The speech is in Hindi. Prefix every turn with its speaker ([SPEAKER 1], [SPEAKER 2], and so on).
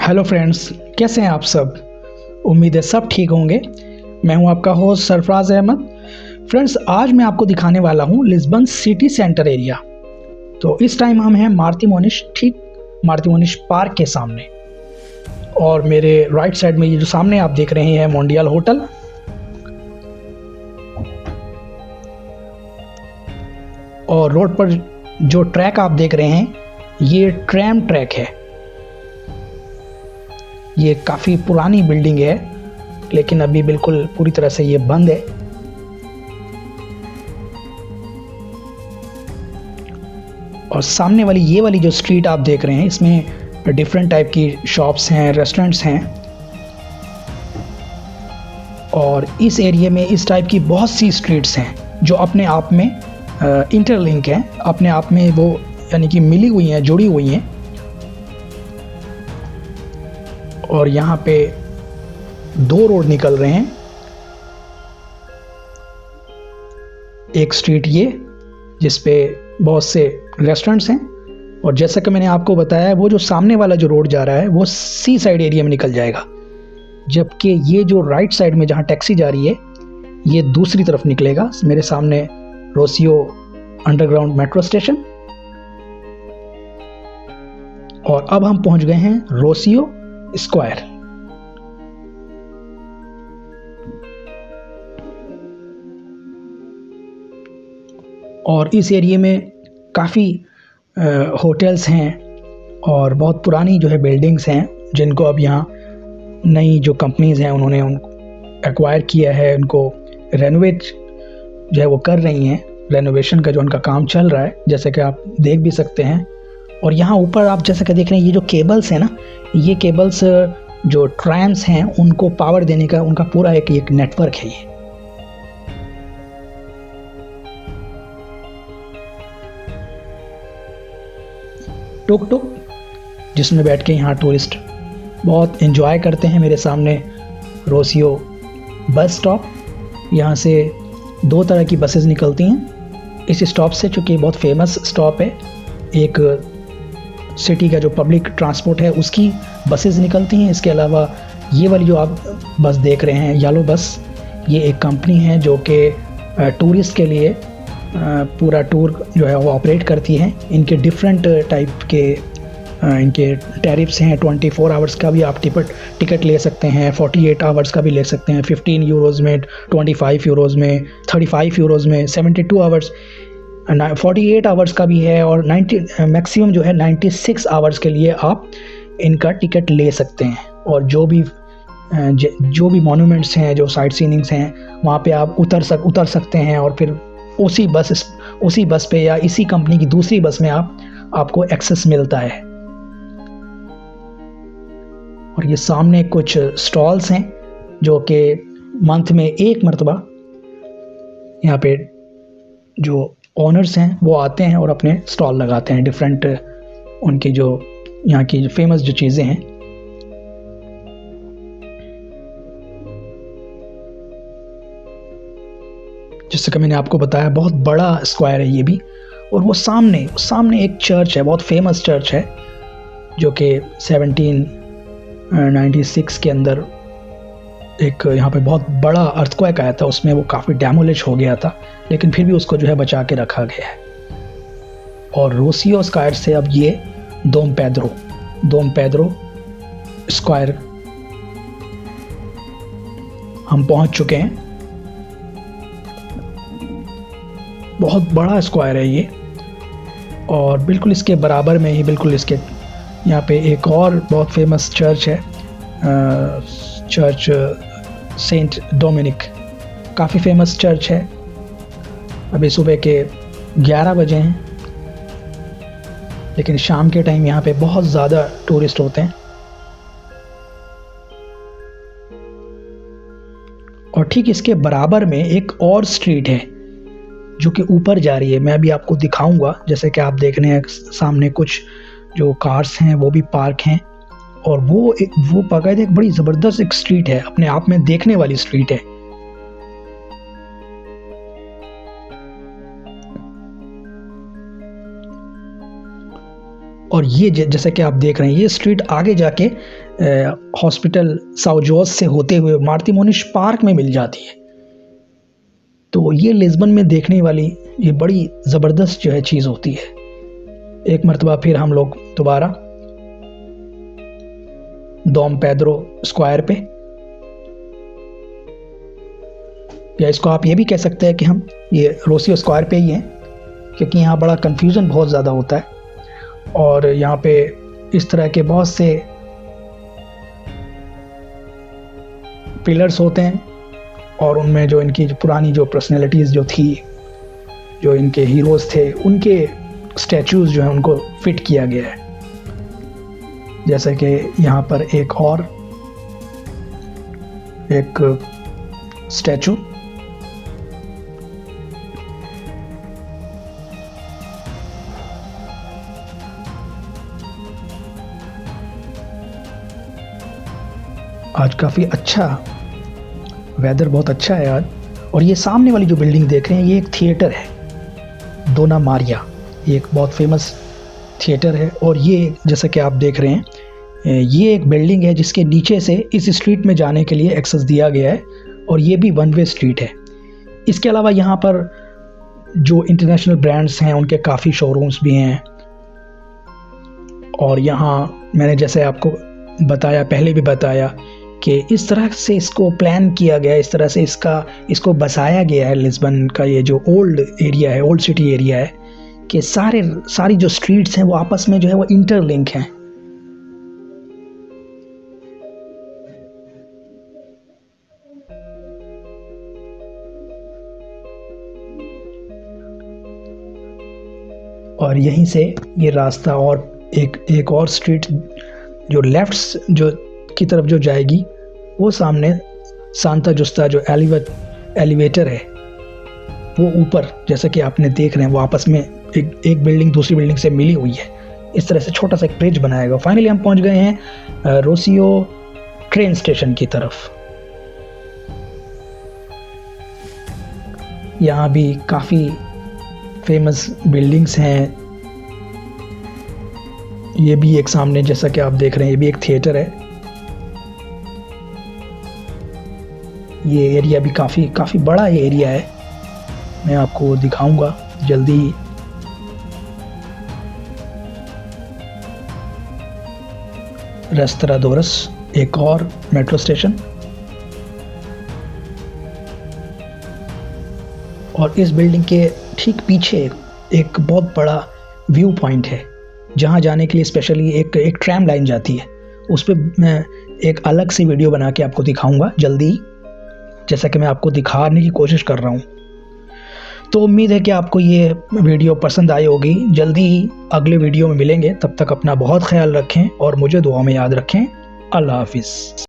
[SPEAKER 1] हेलो फ्रेंड्स कैसे हैं आप सब? उम्मीद है सब ठीक होंगे। मैं हूँ आपका होस्ट सरफराज अहमद। फ्रेंड्स आज मैं आपको दिखाने वाला हूँ लिस्बन सिटी सेंटर एरिया तो इस टाइम हम हैं मारती मोनिश, ठीक मारती मोनिश पार्क के सामने। और मेरे राइट साइड में ये जो सामने आप देख रहे हैं मोंडियल होटल और रोड पर जो ट्रैक आप देख रहे हैं, ये ट्रैम ट्रैक है। ये काफ़ी पुरानी बिल्डिंग है, लेकिन अभी बिल्कुल पूरी तरह से ये बंद है। और सामने वाली, ये वाली जो स्ट्रीट आप देख रहे हैं, इसमें डिफरेंट टाइप की शॉप्स हैं रेस्टोरेंट्स हैं। और इस एरिया में इस टाइप की बहुत सी स्ट्रीट्स हैं, जो अपने आप में इंटरलिंक हैं। अपने आप में वो यानी कि मिली हुई हैं, जुड़ी हुई हैं। और यहाँ पे दो रोड निकल रहे हैं। एक स्ट्रीट ये, जिस पे बहुत से रेस्टोरेंट्स हैं। और जैसा कि मैंने आपको बताया, वो जो सामने वाला जो रोड जा रहा है, वो सी साइड एरिया में निकल जाएगा। जबकि ये जो राइट साइड में जहाँ टैक्सी जा रही है, ये दूसरी तरफ़ निकलेगा। मेरे सामने रोसियो अंडरग्राउंड मेट्रो स्टेशन और अब हम पहुँच गए हैं रोसियो स्क्वायर। और इस एरिए में काफ़ी होटल्स हैं और बहुत पुरानी जो है बिल्डिंग्स हैं, जिनको अब यहाँ नई जो कंपनीज़ हैं, उन्होंने उन एक्वायर किया है, उनको रेनोवेट जो है वो कर रही हैं। रेनोवेशन का जो उनका काम चल रहा है, जैसे कि आप देख भी सकते हैं और यहाँ ऊपर आप जैसे कि देख रहे हैं, ये जो केबल्स हैं ना, ये केबल्स जो ट्रैम्स हैं, उनको पावर देने का, उनका पूरा एक एक नेटवर्क है ये। टुक टुक, जिसमें बैठ के यहाँ टूरिस्ट बहुत इन्जॉय करते हैं मेरे सामने, रोसियो बस स्टॉप यहाँ से दो तरह की बसेस निकलती हैं। इस स्टॉप से चूँकि बहुत फ़ेमस स्टॉप है, एक सिटी का जो पब्लिक ट्रांसपोर्ट है, उसकी बसेस निकलती हैं। इसके अलावा ये वाली जो आप बस देख रहे हैं, यालो बस, ये एक कंपनी है जो कि टूरिस्ट के लिए पूरा टूर जो है वो ऑपरेट करती है। इनके डिफरेंट टाइप के इनके टैरिफ्स हैं। 24 आवर्स का भी आप टिकट टिकट ले सकते हैं 48 आवर्स का भी ले सकते हैं। 15 यूरोज़ में 25 यूरोज़ में 35 यूरोज़ में 72 आवर्स। फोर्टी एट आवर्स का भी है और नाइन्टी मैक्सिमम जो है नाइन्टी सिक्स आवर्स के लिए आप इनका टिकट ले सकते हैं। और जो भी जो भी मोनूमेंट्स हैं, जो साइट सीनिंग्स हैं, वहाँ पे आप उतर सक, उतर सकते हैं और फिर उसी बस उसी बस पे या इसी कंपनी की दूसरी बस में आप, आपको एक्सेस मिलता है। और ये सामने कुछ स्टॉल्स हैं, जो कि मंथ में एक मरतबा यहाँ पे जो ओनर्स हैं, वो आते हैं और अपने स्टॉल लगाते हैं डिफरेंट उनकी जो यहाँ की जो फ़ेमस जो चीज़ें हैं। जैसे कि मैंने आपको बताया, बहुत बड़ा स्क्वायर है ये भी। और वो सामने सामने एक चर्च है, बहुत फ़ेमस चर्च है, जो कि 1796 के अंदर एक यहाँ पे बहुत बड़ा अर्थक्वेक आया था, उसमें वो काफ़ी डैमोलिश हो गया था, लेकिन फिर भी उसको जो है बचा के रखा गया है। और रोसियो स्क्वायर से अब ये दोम पैदरो दोम पैदरो स्क्वायर हम पहुँच चुके हैं। बहुत बड़ा स्क्वायर है ये, और बिल्कुल इसके बराबर में ही बिल्कुल इसके यहाँ पे एक और बहुत फ़ेमस चर्च है चर्च सेंट डोमिनिक। काफ़ी फ़ेमस चर्च है। अभी सुबह के 11 बजे हैं। लेकिन शाम के टाइम यहाँ पे बहुत ज़्यादा टूरिस्ट होते हैं। और ठीक इसके बराबर में एक और स्ट्रीट है, जो कि ऊपर जा रही है। मैं अभी आपको दिखाऊँगा, जैसे कि आप देख रहे हैं सामने कुछ जो कार्स हैं, वो भी पार्क हैं। और वो एक, वो बाकायदा एक बड़ी ज़बरदस्त एक स्ट्रीट है, अपने आप में देखने वाली स्ट्रीट है। और ये जैसे कि आप देख रहे हैं, ये स्ट्रीट आगे जाके हॉस्पिटल साउजोस से होते हुए मार्ती मोनिश पार्क में मिल जाती है। तो ये लिस्बन में देखने वाली, ये बड़ी ज़बरदस्त जो है चीज़ होती है। एक मरतबा फिर हम लोग दोबारा डोम पैदरो स्क्वायर पे। या इसको आप ये भी कह सकते हैं कि हम ये रोसियो स्क्वायर पे ही हैं, क्योंकि यहाँ बड़ा कन्फ्यूज़न बहुत ज़्यादा होता है। और यहाँ पे इस तरह के बहुत से पिलर्स होते हैं, और उनमें जो इनकी जो पुरानी जो पर्सनैलिटीज़ जो थी, जो इनके हीरोज़ थे, उनके स्टैचूज़ जो हैं, उनको फिट किया गया है। जैसे कि यहाँ पर एक और, एक स्टैचू। आज काफ़ी अच्छा वेदर बहुत अच्छा है आज। और ये सामने वाली जो बिल्डिंग देख रहे हैं, ये एक थिएटर है। दोना मारिया, ये एक बहुत फ़ेमस थिएटर है। और ये, जैसा कि आप देख रहे हैं ये एक बिल्डिंग है जिसके नीचे से इस स्ट्रीट में जाने के लिए एक्सेस दिया गया है और ये भी वन वे स्ट्रीट है। इसके अलावा यहाँ पर जो इंटरनेशनल ब्रांड्स हैं, उनके काफ़ी शोरूम्स भी हैं। और यहाँ मैंने जैसे आपको बताया, पहले भी बताया कि इस तरह से इसको प्लान किया गया, इस तरह से इसका, इसको बसाया गया है लिस्बन का ये जो ओल्ड एरिया है ओल्ड सिटी एरिया है, कि सारे, सारी जो स्ट्रीट्स हैं वो आपस में जो है वो इंटरलिंक हैं। और यहीं से ये रास्ता और एक एक और स्ट्रीट जो लेफ़्ट जो की तरफ़ जो जाएगी, वो सामने सांता जुस्ता जो एलिवेट एलिवेटर है, वो ऊपर, जैसा कि आपने देख रहे हैं, वो आपस में एक एक बिल्डिंग दूसरी बिल्डिंग से मिली हुई है। इस तरह से छोटा सा एक ब्रिज बनाएगा फाइनली हम पहुँच गए हैं रोसियो ट्रेन स्टेशन की तरफ़। यहाँ भी काफ़ी फ़ेमस बिल्डिंग्स हैं। ये भी एक सामने जैसा कि आप देख रहे हैं, ये भी एक थिएटर है। ये एरिया भी काफ़ी काफ़ी बड़ा ये एरिया है। मैं आपको दिखाऊँगा जल्दी ही। रेस्तरा दोरस, एक और मेट्रो स्टेशन और इस बिल्डिंग के ठीक पीछे एक बहुत बड़ा व्यू पॉइंट है, जहाँ जाने के लिए स्पेशली एक एक ट्रैम लाइन जाती है। उस पर मैं एक अलग सी वीडियो बना के आपको दिखाऊँगा जल्दी, जैसा कि मैं आपको दिखाने की कोशिश कर रहा हूँ। तो उम्मीद है कि आपको ये वीडियो पसंद आई होगी। जल्दी ही अगले वीडियो में मिलेंगे। तब तक अपना बहुत ख्याल रखें और मुझे दुआ में याद रखें। अल्लाह हाफिज़।